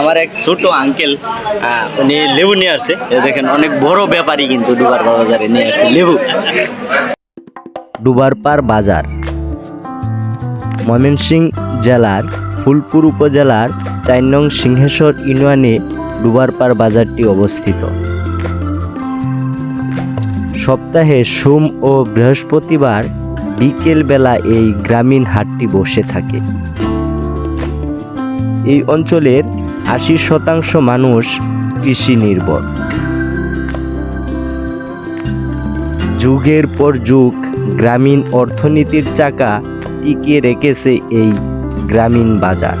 আমার এক ছোট আঙ্কেল উনি লেবু নিয়ে আসছে। দেখেন, অনেক বড় ব্যাপারী কিন্তু দুবার বাজারে নিয়ে আসছে লেবু। ডুবারপাড় বাজার। ময়মনসিংহ জেলার, ফুলপুর উপজেলার চার নং সিংহেশ্বর ইউনিয়নে ডুবারপাড় বাজারটি অবস্থিত। সপ্তাহে সোম ও বৃহস্পতিবার বিকেলবেলা এই গ্রামীণ হাটটি বসে থাকে। এই অঞ্চলের আশি শতাংশ মানুষ কৃষি নির্ভর। যুগের পর যুগ গ্রামীণ অর্থনীতির চাকা টিকিয়ে রেখেছে এই গ্রামীণ বাজার।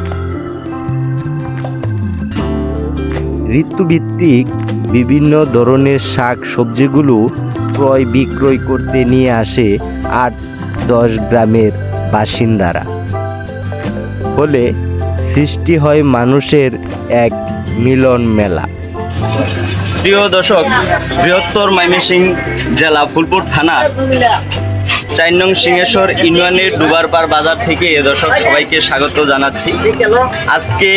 ঋতুভিত্তিক বিভিন্ন ধরনের শাক সবজিগুলো ক্রয় বিক্রয় করতে নিয়ে আসে আট দশ গ্রামের বাসিন্দারা। ফলে সৃষ্টি হয় মানুষের এক মিলন মেলা। প্রিয় দর্শক বৃহত্তর ময়মনসিংহ জেলা ফুলপুর থানা চার নং সিংহেশ্বর ইউনিয়নের ডুবারপাড় বাজার থেকে এ দর্শক সবাইকে স্বাগত জানাচ্ছি। আজকে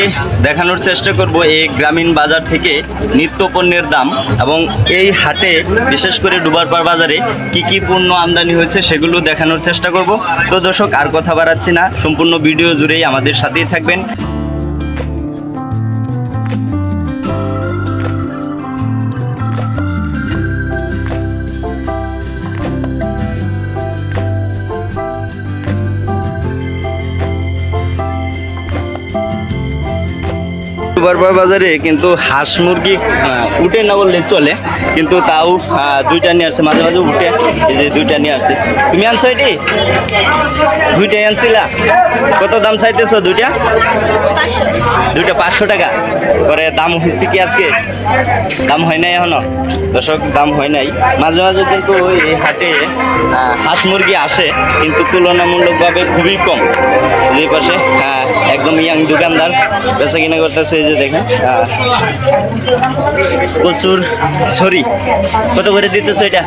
দেখানোর চেষ্টা করব এই গ্রামীণ বাজার থেকে নিত্য পণ্যের দাম এবং এই হাটে বিশেষ করে ডুবারপাড় বাজারে কি কি পণ্য আমদানি হয়েছে সেগুলো দেখানোর চেষ্টা করব। তো দর্শক আর কথা বাড়াচ্ছি না, সম্পূর্ণ ভিডিও জুড়েই আমাদের সাথেই থাকবেন। বারবার বাজারে কিন্তু হাঁস মুরগি উঠে না বললে চলে কিন্তু তাও দুইটা নিয়ে আসছে মাঝে মাঝে উঠে এই যে দুইটা নিয়ে আসছে। তুমি আনছো এটি? দুইটাই আনছিলা? কত দাম চাইতেছো দুইটা? দুইটা পাঁচশো টাকা। করে দাম হয়েছে কি আজকে? দাম হয় নাই এখনও? দর্শক দাম হয় নাই। মাঝে মাঝে কিন্তু এই হাটে হাঁস মুরগি আসে কিন্তু তুলনামূলকভাবে খুবই কম। যে পাশে একদম ইয়াং দোকানদার বেচা কিনা করতেছে এই যে দেখেন। প্রচুর ছড়ি কত করে দিতেছো এটা?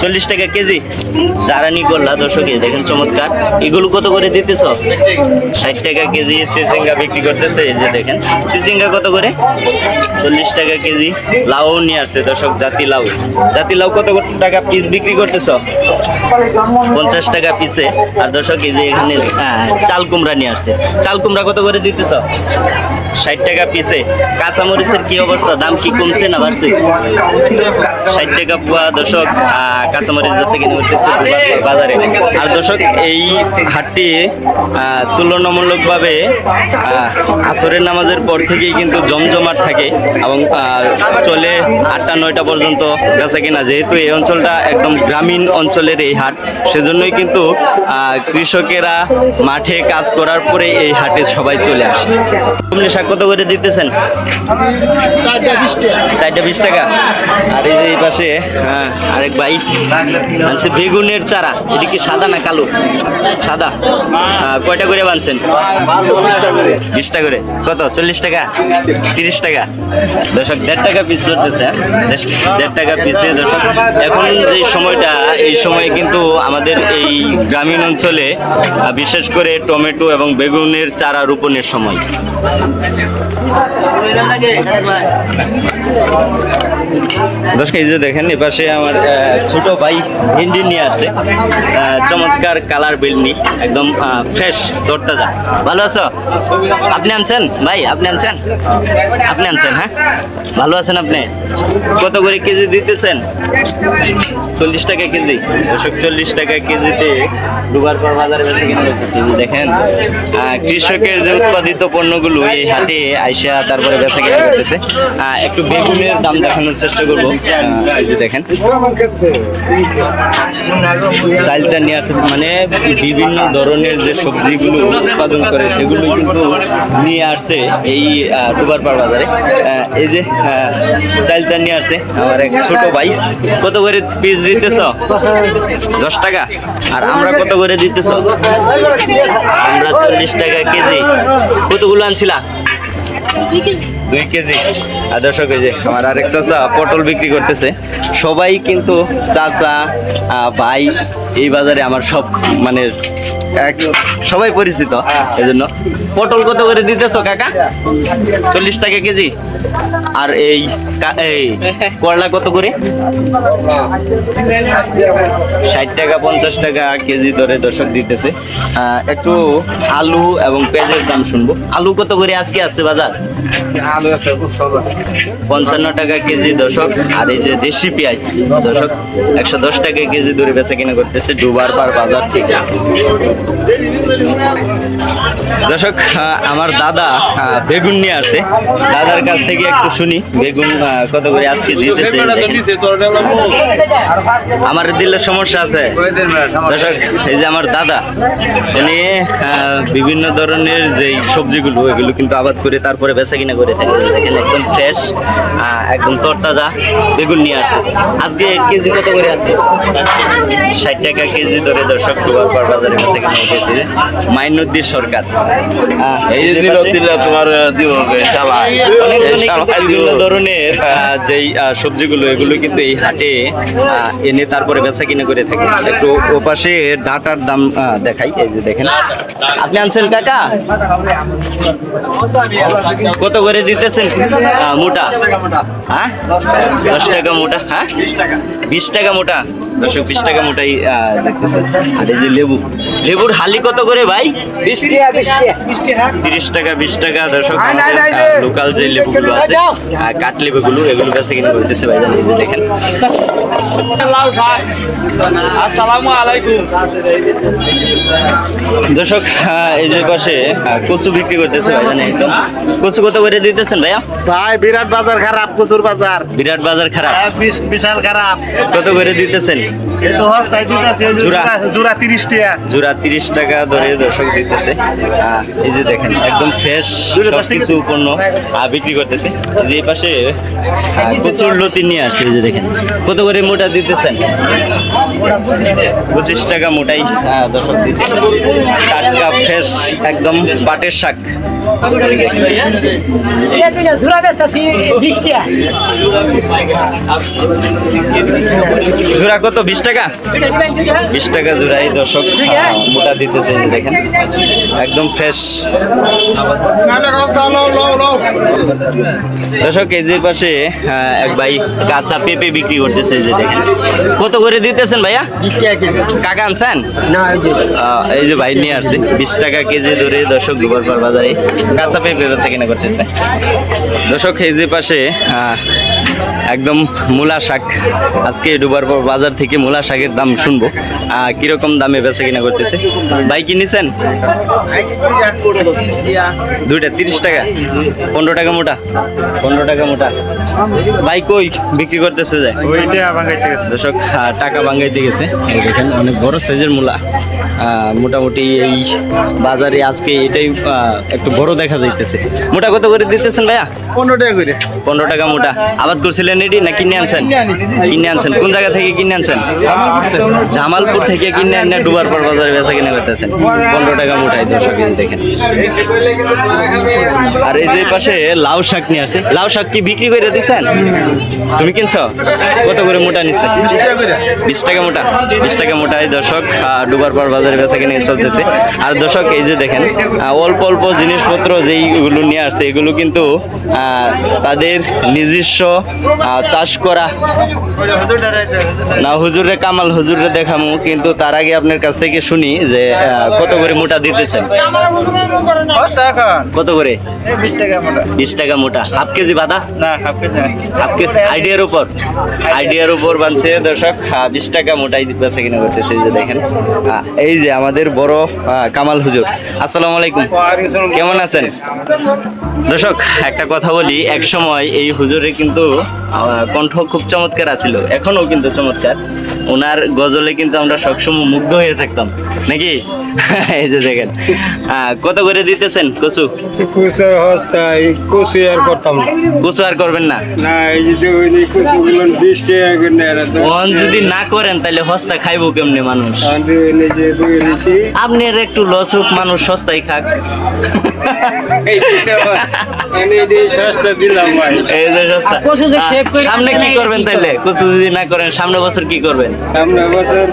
চল্লিশ টাকা কেজি। চারানি করলা দর্শক, দেখেন চমৎকার। এগুলো কত করে দিতেছ? ষাট টাকা কেজি চিচিঙ্গা বিক্রি করতেছে, এই যে দেখেন। চিচিঙ্গা কত করে? চল্লিশ টাকা কেজি। লাউ নিয়ে আসছে দর্শক, জাতি লাউ। জাতি লাউ কত টাকা পিস বিক্রি করতেছ? পঞ্চাশ টাকা পিসে আর দর্শক, এই যে এখানে চাল কুমড়া নিয়ে আসছে। চাল কুমড়া কত করে দিতেছ? ষাট টাকা পিসে কাঁচামরিচের কি অবস্থা? দাম কি কমছে না বাড়ছে? ষাট টাকা পোয়া দর্শক কাঁচামরিচ বেচে কিনে দুবারপাড় বাজারে। আর দর্শক, এই হাটটি তুলনামূলকভাবে আসরের নামাজের পর থেকেই কিন্তু জমজমাট থাকে এবং চলে আটটা, নয়টা পর্যন্ত বেচা কিনা। যেহেতু এই অঞ্চলটা একদম গ্রামীণ অঞ্চলের এই হাট, সেজন্যই কিন্তু কৃষকেরা মাঠে কাজ করার পরে এই হাটে সবাই চলে আসে। কত করে দিতেছেন? চারটা বিশ টাকা। আর এই যে এই পাশে হ্যাঁ, আরেক ভাই আনছে বেগুনের চারা। এটা কি সাদা না কালো? সাদা। কয়টা করে বানছেন? বিশ টাকা করে। কত? চল্লিশ টাকা? তিরিশ টাকা। দর্শক দেড় টাকা পিস চলতেছে হ্যাঁ? দেড় টাকা পিসে দর্শক এখন যে সময়টা এই সময়ে কিন্তু আমাদের এই গ্রামীণ অঞ্চলে বিশেষ করে টমেটো এবং বেগুনের চারা রোপণের সময়। এই যে দেখেন এপাশে আমার ছোট ভাই ভেন্ডি নিয়ে আসছে। চমৎকার কালার বেলনি একদম ফ্রেশ তরতাজা ভালো আছো? আপনি আনছেন? ভাই, আপনি আনছেন? আপনি আনছেন হ্যাঁ? ভালো আছেন আপনি? কত করে কেজি দিতেছেন? চল্লিশ টাকা কেজি। দর্শক, চল্লিশ টাকা কেজিতে দুবার পর বাজারে বেশি কিনে দেখেন কৃষকের যে উৎপাদিত পণ্যগুলো এই হাটে আইসা তারপরে বেচা কিনা করতেছে। একটু বেগুনের দাম দেখানোর চেষ্টা করব। দেখেন। চালটা নিয়ে আসে মানে বিভিন্ন ধরনের যে সবজিগুলো উৎপাদন করে সেগুলো কিন্তু নিয়ে আসছে এই দুবারপাড় বাজারে। এই যে চালটা নিয়ে আসছে আমার এক ছোট ভাই। কত করে পিস দিতেছ? দশ টাকা? আর আমরা কত করে দিতেছ? আমরা চল্লিশ টাকা কেজি। কতগুলো আনছিলা? দুই কেজি। আর দর্শক, এই যে আমার আরেক চাচা পটল বিক্রি করতেছে। সবাই কিন্তু চাচা ভাই এই বাজারে আমার সব মানে সবাই পরিচিত এই জন্য পটল কত করে দিতেছো, কাকা? চল্লিশ টাকা কেজি। আর এই এই করলা কত করে? ষাট টাকা, পঞ্চাশ টাকা কেজি দরে দর্শক দিতেছে। একটু আলু এবং পেঁয়াজের দাম শুনব। আলু কত করে আজকে আছে বাজার? পঞ্চান্ন টাকা কেজি দশক আর এই যে দেশি পেঁয়াজ দশক একশো দশ টাকা কেজি দরে বেচা কিনা করতেছে দুবার পার বাজার থেকে। Ele দর্শক আমার দাদা বেগুন নিয়ে আসে। দাদার কাছ থেকে একটু শুনি, বেগুন কত করে আজকে দিতেছে। আমার দিলে সমস্যা আছে। দর্শক, এই যে আমার দাদা, উনি বিভিন্ন ধরনের যে সবজিগুলো এগুলো কিন্তু আবাদ করে তারপরে বেচা কিনা করে থাকে। দেখেন, একদম ফ্রেশ একদম তরতাজা বেগুন নিয়ে আসে। আজকে এক কেজি কত করে আছে? ষাট টাকা কেজি ধরে দর্শক বাজারে বেচা কিনা হতেছে মাইনুদ্দিন সরকার। এই তোমার দিব বিভিন্ন ধরনের যেই সবজিগুলো এগুলো কিন্তু এই হাটে এনে তারপরে বেচা কিনে করে থাকে। একটু ও পাশে ডাটার দাম দেখাই এই যে দেখেন। আপনি আনছেন কাকা? কত করে দিতেছেন? মোটা। হ্যাঁ? দশ টাকা মোটা। হ্যাঁ? বিশ টাকা মোটা? দশক বিশ টাকা মোটাই দেখতেছে। আর এই যে লেবু লেবুর হালি কত করে ভাই? তিরিশ টাকা বিশ টাকা দর্শক লোকাল যে লেবুগুলো আছে কাঠ লেবুগুলো এগুলো কাছে কিনে করতেছে ভাই এই যে দেখেন। দর্শক এই যে পাশে কচু বিক্রি করতেছে ভাই জানেন একদম। কচু কত করে দিতেছেন ভাইয়া? ভাই বিরাট বাজার খারাপ কচুর বাজার। বিরাট বাজার খারাপ। বিশাল খারাপ। কত করে দিতেছেন? এই তো হস্তায় দিতেছে জোড়া। জোড়া তিরিশ টাকা জোড়া তিরিশ টাকা ধরে দর্শক দিতেছে। এই যে দেখেন একদম ফ্রেশ কিছু পণ্য বিক্রি করতেছে। যে পাশে প্রচুর লতি নিয়ে আসছে যে দেখেন কত করে মোটা দিতেছেন? পঁচিশ টাকা মোটাই দর্শক দিতেছে। টাটকা ফ্রেশ একদম পাটের শাক। ঝুরা বিশ টাকা কত? বিশ টাকা? বিশ টাকা দর্শক। মোটা দিতেছে দেখেন। একদম ফ্রেশ দর্শক এই যে পাশে এক ভাই কাঁচা পেঁপে বিক্রি করতেছে যে দেখেন। কত করে দিতেছেন ভাইয়া? কাকা আনছেন? এই যে। ভাই নিয়ে আসছে। বিশ টাকা কেজি ধরে দর্শক দুবার পর বাজারে। কাঁচা পেঁপে বেচা কিনা করতেছে। দর্শক এই যে পাশে একদম মূলা শাক। আজকে ডুবার পর বাজার থেকে মূলা শাকের দাম শুনব। কীরকম দামে বেচা কিনা করতেছে? ভাই কিনেছেন দুইটা তিরিশ টাকা। পনেরো টাকা মোটা। পনেরো টাকা মোটা। ভাই কই বিক্রি করতেছে যায় দর্শক টাকা বাঙ্গাইতে গেছে। দেখেন অনেক বড় সাইজের মূলা। মোটামুটি এই বাজারে আজকে এটাই একটু বড় দেখা যাইতেছে। মোটা কত করে দিতেছেন ভাইয়া? পনেরো টাকা করে। পনেরো টাকা মোটা। আবাদ করছিলেন এটি না কিনে আনছেন? কিনে আনছেন। কোন জায়গা থেকে কিনে আনছেন? জামালপুর থেকে কিনে আনে ডুবার পর বাজারে বেচা কিনে করতেছেন। পনেরো টাকা মোটাই দর্শক দেখেন আর এই যে পাশে লাউ শাক নিয়ে আসছে। লাউ শাক কি বিক্রি করে দিচ্ছেন? তুমি কিনছো? কত করে মোটা নিচ্ছেন? বিশ টাকা মোটা। বিশ টাকা মোটাই দর্শক। ডুবার পর বাজারে বেচা কিনে চলতেছে। আর দর্শক, এই যে দেখেন অল্প অল্প জিনিসপত্র যেইগুলো নিয়ে আসছে, এগুলো কিন্তু তাদের নিজস্ব চাষ করা। না, হুজুরে কামাল, হুজুরে দেখামু, কিন্তু তার আগে আপনার কাছ থেকে শুনি যে কত করে মোটা দিতেছেন? কত করে? বিশ টাকা মোটা। হাফ কেজি বাদা? হাফ কেজি আইডিয়ার উপর। আইডিয়ার উপর বানছে দর্শক বিশ টাকা মোটাই বেচা কিনা করতেছে যে দেখেন। এই যে আমাদের বড় কামাল হুজুর। আসসালামু আলাইকুম। কেমন আছেন? দর্শক একটা কথা বলি এক সময় এই হুজুরের কিন্তু কণ্ঠ খুব চমৎকার আছিল এখনও কিন্তু চমৎকার। ওনার গজলে কিন্তু আমরা সবসময় মুগ্ধ হয়ে থাকতাম নাকি? এই যে দেখেন। কত করে দিতেছেন কচু? হস্তায় কুসি আর করতাম কচু আর করবেন না? এই যে ওই যদি না করেন তাহলে হস্তা খাইবো কেমনে মানুষ? আমি নিজে দুই নিছি আপনি আর একটু লস হোক মানুষ সস্তায় খাক। সামনে কি করবেন লাগে, তাইলে? যদি না করেন সামনে বছর কি করবেন? সামনে বছর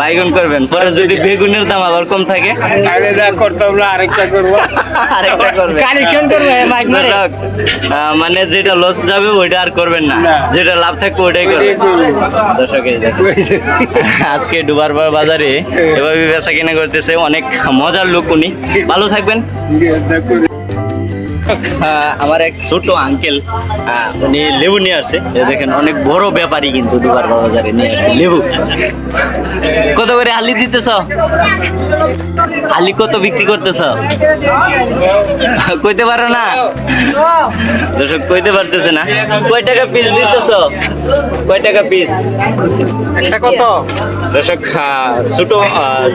বাইগন করবেন। পরে যদি বেগুনের দাম আবার কম থাকে? আগে যা করতাম না আরেকটা করব। আরেকটা করবেন। কালেকশন মানে যেটা লস যাবে ওইটা আর করবেন না। যেটা লাভ থাকবে ওইটাই করবেন। ওইটাই দর্শক আজকে ডুবার বাজারে এভাবে বেচা কিনা করতেছে অনেক মজার লোক উনি। ভালো থাকবেন। আমার এক ছোট আঙ্কেল উনি লেবু নিয়ে আসছে দেখেন অনেক বড় ব্যাপারী কিন্তু দুবার বাজারে নিয়ে আসছে লেবু। কত করে আলি দিতেছ? আলি কত বিক্রি করতেছ? কইতে পারো না? দর্শক কইতে পারতেছে না। কয় টাকা পিস দিতেছ? কয় টাকা পিস একটা কত? দর্শক ছোট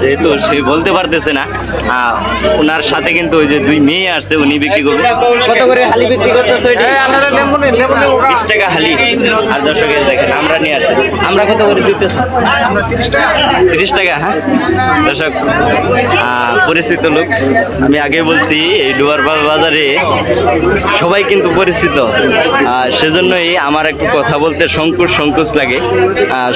যেহেতু সে বলতে পারতেছে না ওনার সাথে কিন্তু ওই যে দুই মেয়ে আসছে উনি বিক্রি করবে। কত করে হালি বিক্রি করতেছে বিশ টাকা হালি। আর দর্শক এই দেখেন আমরা নিয়ে আসছি। আমরা কত করে দিতেছি? তিরিশ টাকা হ্যাঁ? দর্শক পরিচিত লোক। আমি আগে বলছি এই ডুয়ারপাল বাজারে সবাই কিন্তু পরিচিত। সেজন্যই আমার একটু কথা বলতে সংকোচ সংকোচ লাগে।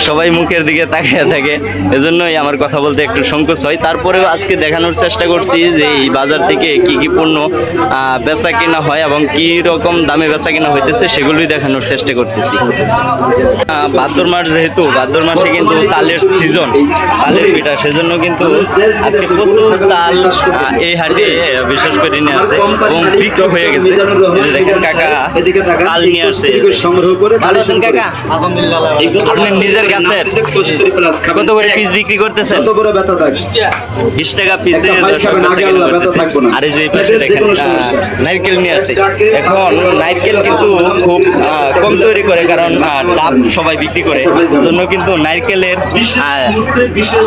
সবাই মুখের দিকে তাকিয়ে থাকে। এজন্যই আমার কথা বলতে একটু সংকোচ হয়। তারপরেও আজকে দেখানোর চেষ্টা করছি যে এই বাজার থেকে কি কি পণ্য আহ, বেচা কিনা হয় এবং কি রকম দামে বেচা কিনা হইতেছে সেগুলোই দেখানোর চেষ্টা করতেছি ভাদ্র মাস যেহেতু ভাদ্র মাসে কিন্তু তালের সিজন তালের পিঠা, সেজন্য কিন্তু আজকে প্রচুর তাল এই হাটে, বিশেষ করে নিয়ে আসে এবং বিক্রি হয়ে গেছে দেখেন কাকা তাল নিয়ে আসছে সংগ্রহ করে ভালো আছেন কাকা আপনি নিজের গাছের কত করে পিস বিক্রি করতেছেন কত করে ব্যথা থাকে বিশ টাকা পিসে। আর যে পাশে দেখেন। নারকেল নিয়ে আসছে এখন নারকেল কিন্তু খুব কম তৈরি করে কারণ ডাব সবাই বিক্রি করে। জন্য কিন্তু নারকেলের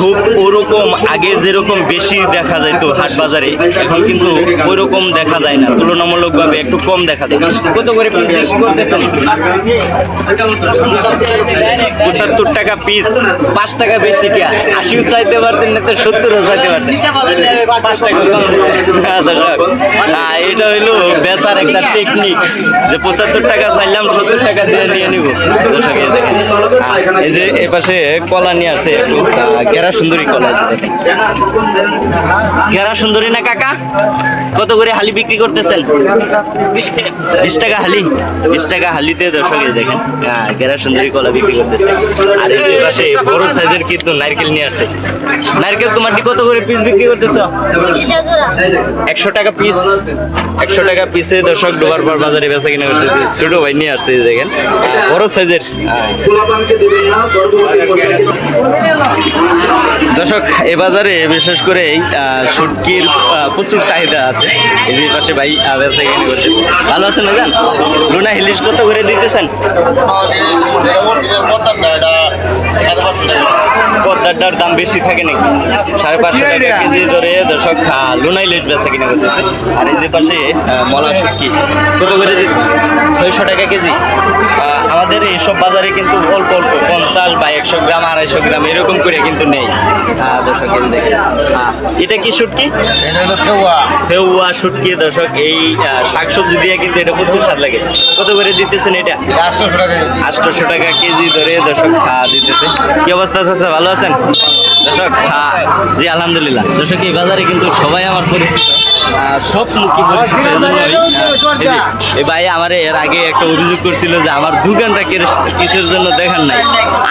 খুব ওরকম আগে যেরকম বেশি দেখা যাইতো হাট বাজারে এখন কিন্তু ওইরকম দেখা যায় না। তুলনামূলকভাবে একটু কম দেখা যায়। কত করে পঁচাত্তর টাকা পিস পাঁচ টাকা বেশি কি? আশিও চাইতে পারতেন না তো সত্তরও চাইতে পারতেন। পাঁচ টাকা হ্যাঁ, এটা হইল বেচার একটা টেকনিক যে পঁচাত্তর টাকা চাইলাম সত্তর টাকা দিয়ে নিয়ে নিব। দর্শক এই দেখেন। এই যে এ পাশে কলা নিয়ে একটু গেরা সুন্দরী কলা গেরা সুন্দরী না কাকা? কত করে হালি বিক্রি করতেছেন? বিশ টাকা। হালি? বিশ টাকা হালিতে দর্শক দেখেন গেরা সুন্দরী কলা বিক্রি করতেছে। আর এই পাশে বড় সাইজের কিন্তু নারকেল নিয়ে আসছে। নারকেল তোমার কি কত করে পিস বিক্রি করতেছ? একশো টাকা পিস একশো টাকা পিসে দর্শক ডোবার পর বাজারে বেচা কিনা করতেছি। ছোট ভাই নিয়ে আসছে দেখেন। বড় সাইজের। না দর্শক, এ বাজারে বিশেষ করে এই শুটকির প্রচুর চাহিদা আছে। এই যে পাশে ভাই বেচা কিনা করতেছে। ভালো আছেন ভাইজান? লুনা হিলিশ কত করে দিতেছেন? পদ্মারটার দাম বেশি থাকে নাকি? সাড়ে পাঁচশো টাকা কেজি ধরে দর্শক লুনাই লেট বেচা কিনা করতেছে। আর এই যে পাশে মলা শুটকি কত করে ছয়শো টাকা কেজি। আমাদের এইসব বাজারে কিন্তু অল্প অল্প পঞ্চাশ বা একশো গ্রাম আড়াইশো গ্রাম এরকম করে কিন্তু নেই। দর্শক এটা কি শুটকি? ফেউয়া। শুটকি দর্শক এই শাকসবজি দিয়ে কিন্তু এটা প্রচুর স্বাদ লাগে। কত করে দিতেছেন এটা? আটশোশো টাকা কেজি। ধরে দর্শক দিতেছে। কি অবস্থা আছে ভালো আছেন? দর্শক জি আলহামদুলিল্লাহ। দর্শক এই বাজারে কিন্তু সবাই আমার পরিচিত। আহ, সব মুখী পরিচিত এই ভাই আমার এর আগে একটা অভিযোগ করছিল যে আমার দোকানটা কিসের জন্য দেখান নাই।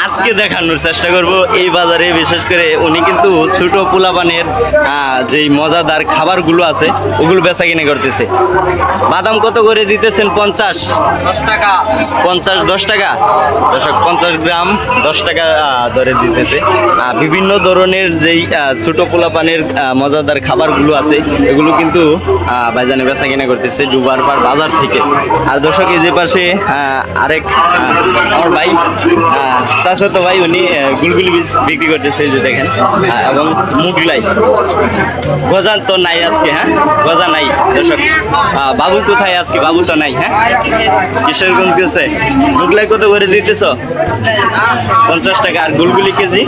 আজকে দেখানোর চেষ্টা করব এই বাজারে বিশেষ করে উনি কিন্তু ছোট পোলাপানের আহ, যেই মজাদার খাবারগুলো আছে ওগুলো বেচা কিনে করতেছে। বাদাম কত করে দিতেছেন? পঞ্চাশ? দশ টাকা। পঞ্চাশ দশ টাকা? দশক পঞ্চাশ গ্রাম দশ টাকা দরে দিতেছে। বিভিন্ন ধরনের যেই ছোট পোলাপানের মজাদার খাবারগুলো আছে এগুলো কিন্তু আহ, ভাইজানে বেচা কিনা করতেছে ডুবার পার বাজার থেকে। আর দর্শক এই যে পাশে আরেক আমার ভাই চাষা তো ভাই উনি গুলগুলি বীজ বিক্রি করতেছে যে দেখেন এবং মুগলাই। গজান তো নাই আজকে হ্যাঁ? গজা নাই দর্শক। বাবু কোথায় আজকে? বাবু তো নাই হ্যাঁ? কিশোরগঞ্জ গেছে। মুগলাই কত করে দিতেছ? পঞ্চাশ টাকা আর গুলগুলি কেজি,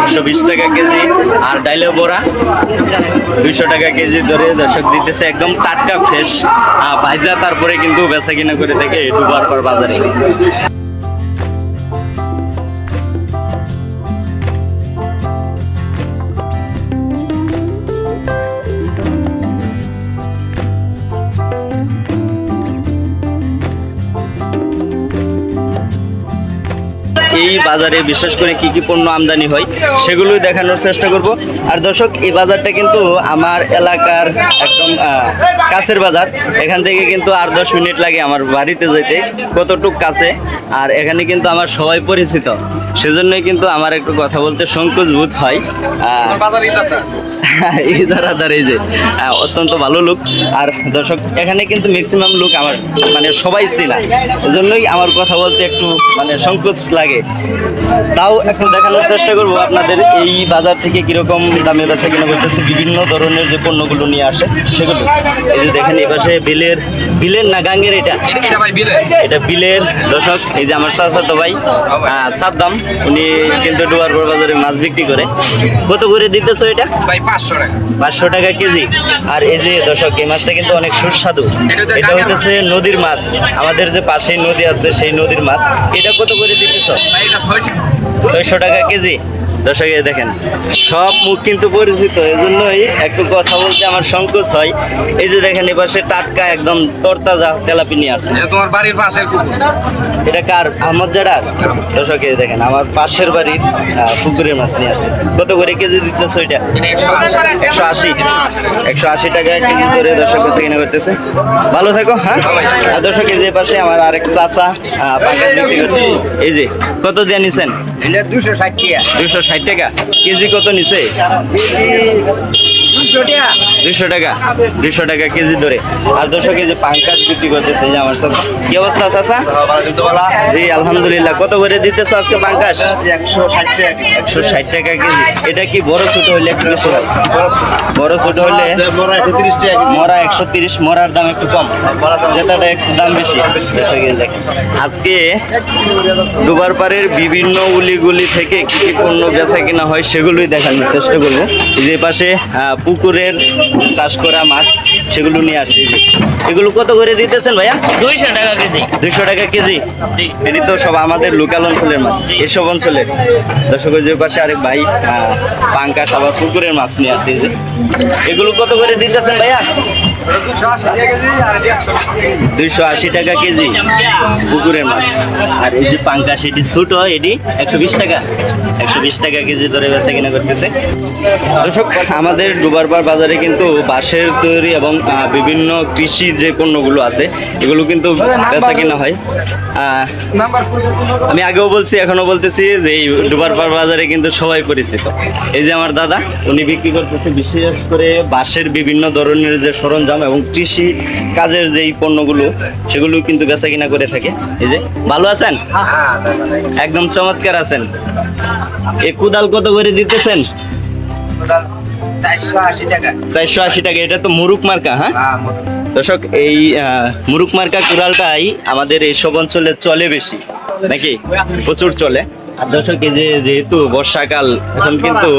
একশো বিশ টাকা কেজি, আর ডাইলে বড়া, দুইশো টাকা কেজি ধরে দর্শক দিতেছে একদম টাটকা ফ্রেশ ভাইজা তারপরে কিন্তু বেচা কিনা করে থাকে ডুবার পর বাজারে। এই বাজারে বিশেষ করে কি কি পণ্য আমদানি হয় সেগুলোই দেখানোর চেষ্টা করব। আর দর্শক এই বাজারটা কিন্তু আমার এলাকার একদম কাছের বাজার। এখান থেকে কিন্তু আর দশ মিনিট লাগে আমার বাড়িতে যেতে কতটুক কাছে। আর এখানে কিন্তু আমার সবাই পরিচিত। সেজন্যই কিন্তু আমার একটু কথা বলতে সংকোচ বোধ হয়। এই এই যে অত্যন্ত ভালো লোক। আর দর্শক এখানে কিন্তু ম্যাক্সিমাম লোক আমার মানে সবাই চেনা। এজন্যই আমার কথা বলতে একটু মানে সংকোচ লাগে। তাও এখন দেখানোর চেষ্টা করব আপনাদের এই বাজার থেকে কীরকম দামে বেচা কিনা করতেছে বিভিন্ন ধরনের যে পণ্যগুলো নিয়ে আসে সেগুলো। এই যে দেখেন এই পাশে বিলের বিলের না গাঙ্গের এটা? এটা ভাই বিলে এটা বিলের দর্শক এই যে আমার চাচা ভাই আহ, সাদ্দাম উনি কিন্তু ডুয়ারপুর বাজারে মাছ বিক্রি করে। কত করে দিতেছো এটা? পাঁচশো টাকা। পাঁচশো টাকা কেজি। আর এই যে দর্শক এই মাছটা কিন্তু অনেক সুস্বাদু। এটা হইতেছে নদীর মাছ। আমাদের যে পাশেই নদী আছে সেই নদীর মাছ। এটা কত করে দিতেছ? ভাই ছয়শো টাকা কেজি। দর্শক দেখেন সব মুখ কিন্তু পরিচিত এই জন্যই একটু কথা বলতে আমার সংকোচ হয়। এই যে দেখেন এপাশে টাটকা একদম তরতাজা তেলাপি নিয়ে আসছে। এটা তোমার বাড়ির পাশের এটা কার? আহমদ জাডার দর্শক দেখেন আমার পাশের বাড়ির পুকুরের মাছ নিয়ে আসছে। কত করে কেজি দিতেছো এটা একশো আশি। একশো আশি। টাকা কেজি ধরে দর্শক কাছে কিনে করতেছে। ভালো থাকো হ্যাঁ? দর্শক এই যে পাশে আমার আরেক চাচা পাঙ্গাস বিক্রি করতেছে। এই যে কত দিয়ে নিছেন? এটা দুশো ষাট টাকা। দুশো ষাট টাকা। কেজি কত নিছে? দুশো টাকা। দুশো টাকা? কেজি ধরে। আর দর্শক, এই যে পাঙ্কাস বিক্রি করতেছে যে আমার কি অবস্থা জি, আলহামদুলিল্লাহ। কত করে দিতেছো আজকে একশো ষাট টাকা কেজি। এটা কি বড়, ছোট হইলে একটু বেশি বড়, ছোট মোরা একশো তিরিশ, মরার দাম একটু কম। জেতাটা একটু দাম বেশি। আজকে ডুবার পাড়ের বিভিন্ন উলিগুলি থেকে কি কি পণ্য বেচা কিনা হয়, সেগুলোই দেখানোর চেষ্টা করব। যে পাশে পুকুরের চাষ করা মাছ সেগুলো নিয়ে আসছি। এগুলো কত করে দিতেছেন ভাইয়া? দুইশো টাকা কেজি। দুইশো টাকা কেজি? এটি তো সব আমাদের লোকাল অঞ্চলের মাছ এসব অঞ্চলের। দর্শকের যে পাশে আরেক ভাই আহ, সবার পুকুরের মাছ নিয়ে আসছি। এগুলো কত করে দিতেছেন ভাইয়া? দুইশো আশি টাকা কেজি পুকুরের মাছ। আর এই যে পাঙ্কাশ এটি ছোট, এটি একশো বিশ টাকা। একশো বিশ টাকা কেজি ধরে বেচা কিনা করতেছে। দর্শক, আমাদের ডুবারপার বাজারে কিন্তু বাঁশের তৈরি এবং বিভিন্ন কৃষি যে পণ্যগুলো আছে, এগুলো কিন্তু বেচা কিনা হয়। আমি আগেও বলছি এখনও বলতেছি যে এই ডুবারপার বাজারে কিন্তু সবাই পরিচিত। এই যে আমার দাদা, উনি বিক্রি করতেছে বিশেষ করে বাঁশের বিভিন্ন ধরনের যে সরঞ্জাম এবং কৃষি কাজের যে এই পণ্যগুলো, সেগুলো কিন্তু বেচা কিনা করে থাকে। এই যে, ভালো আছেন? একদম চমৎকার আছেন। এ কুদাল কত করে দিতেছেন? চারশো আশি টাকা। এটা তো মুরুক মার্কা হ্যাঁ? দর্শক, এই মুরুক মার্কা কুড়ালটাই আমাদের এইসব অঞ্চলে চলে বেশি, নাকি? প্রচুর চলে। আর দর্শক, এই যে যেহেতু বর্ষাকাল, এখন কিন্তু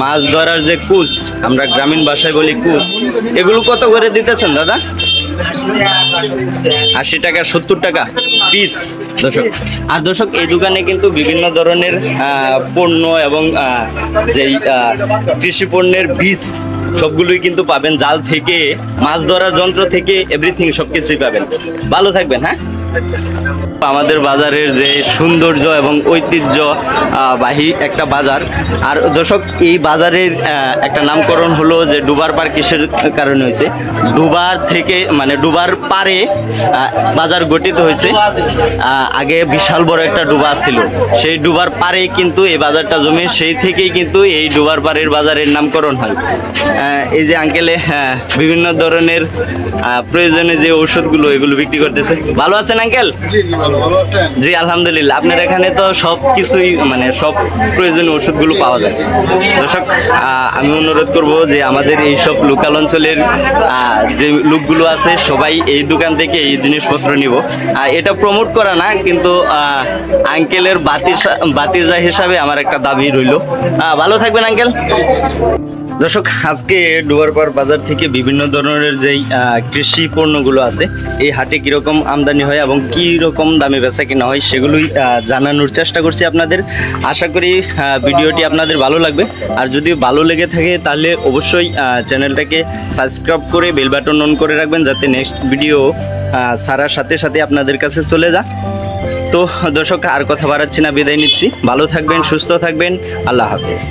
মাছ ধরার যে কুচ, আমরা গ্রামীণ ভাষায় বলি কুচ, এগুলো কত করে দিতেছেন দাদা? আশি টাকা, সত্তর টাকা পিস দর্শক। আর দর্শক, এই দোকানে কিন্তু বিভিন্ন ধরনের পণ্য এবং যেই কৃষি পণ্যের বীজ, সবগুলোই কিন্তু পাবেন। জাল থেকে, মাছ ধরার যন্ত্র থেকে এভরিথিং সব কিছুই পাবেন। ভালো থাকবেন হ্যাঁ? আমাদের বাজারের যে সৌন্দর্য এবং ঐতিহ্য বাহী একটা বাজার। আর দর্শক এই বাজারের একটা নামকরণ হলো যে ডুবার পার কিসের কারণে হয়েছে? ডুবার থেকে মানে ডুবার পারে বাজার গঠিত হয়েছে। আগে বিশাল বড় একটা ডুবা ছিল। সেই ডুবার পারে কিন্তু এই বাজারটা জমে সেই থেকেই কিন্তু এই ডুবার পাড়ের বাজারের নামকরণ হয়। এই যে আঙ্কেলে আহ, বিভিন্ন ধরনের প্রয়োজনে যে ঔষধগুলো এগুলো বিক্রি করতেছে। ভালো আছেন আঙ্কেল? জি আলহামদুলিল্লাহ। আপনার এখানে তো সব কিছুই মানে সব প্রয়োজনীয় ওষুধগুলো পাওয়া যায়। দর্শক আমি অনুরোধ করব যে আমাদের এই সব লোকাল অঞ্চলের আহ, যে লোকগুলো আছে সবাই এই দোকান থেকে এই জিনিসপত্র নিব। আর এটা প্রমোট করা না কিন্তু আঙ্কেলের বাতি বাতিজা হিসাবে আমার একটা দাবি রইল। ভালো থাকবেন আঙ্কেল। দর্শক, আজকে ডুয়ারপাড় বাজার থেকে বিভিন্ন ধরনের যেই কৃষি পণ্যগুলো আছে, এই হাটে কীরকম আমদানি হয় এবং কী রকম দামে বেচা কিনা হয় সেগুলোই জানানোর চেষ্টা করছি আপনাদের। আশা করি ভিডিওটি আপনাদের ভালো লাগবে। আর যদি ভালো লেগে থাকে, তাহলে অবশ্যই চ্যানেলটাকে সাবস্ক্রাইব করে বেল বাটন অন করে রাখবেন যাতে নেক্সট ভিডিও সারার সাথে সাথে আপনাদের কাছে চলে যা তো দর্শক, আর কথা বাড়াচ্ছি না, বিদায় নিচ্ছি। ভালো থাকবেন, সুস্থ থাকবেন। আল্লাহ হাফেজ।